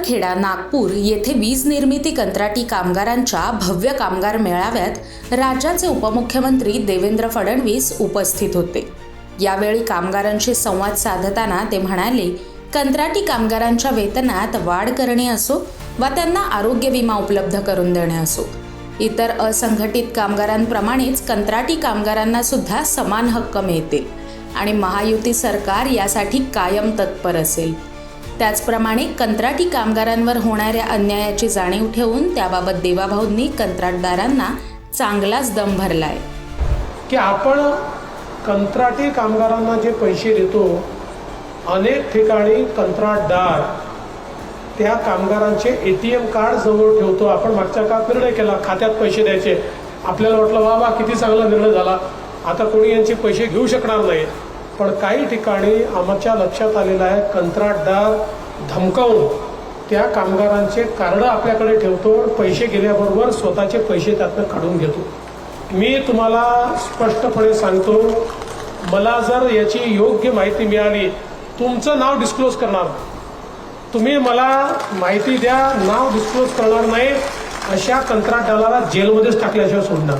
सावरखेडा नागपूर येथे वीज निर्मिती कंत्राटी कामगारांच्या भव्य कामगार मेळाव्यात राज्याचे उपमुख्यमंत्री देवेंद्र फडणवीस उपस्थित होते. यावेळी कामगारांशी संवाद साधताना ते म्हणाले कंत्राटी कामगारांच्या वेतनात वाढ करणे असो वा त्यांना आरोग्य विमा उपलब्ध करून देणे असो. इतर असंघटित कामगारांप्रमाणेच कंत्राटी कामगारांना सुद्धा समान हक्क मिळतील आणि महायुती सरकार यासाठी कायम तत्पर असेल. त्याचप्रमाणे कंत्राटी कामगारांवर होणाऱ्या अन्यायाची जाणीव ठेवून त्याबाबत देवाभाऊंनी कंत्राटदारांना चांगलाच दम भरलाय. की आपण कंत्राटी कामगारांना जे पैसे देतो अनेक ठिकाणी कंत्राटदार त्या कामगारांचे ए टी एम कार्ड जवळ ठेवतो. आपण मागच्या काळात निर्णय केला खात्यात पैसे द्यायचे. आपल्याला वाटलं वा वा किती चांगला निर्णय झाला. आता कोणी यांचे पैसे घेऊ शकणार नाहीत पण काही ठिकाणी आमच्या लक्षात आलेलं आहे कंत्राटदार धमकावून त्या कामगारांचे कार्ड आपल्याकडे ठेवतो पैसे गेल्याबरोबर स्वतःचे पैसे त्यातनं काढून घेतो. मी तुम्हाला स्पष्टपणे सांगतो मला जर याची योग्य माहिती मिळाली तुमचं नाव डिस्क्लोज करणार. तुम्ही मला माहिती द्या नाव डिस्क्लोज करणार नाही अशा कंत्राटदाराला जेलमध्येच टाकल्याशिवाय सोडणार.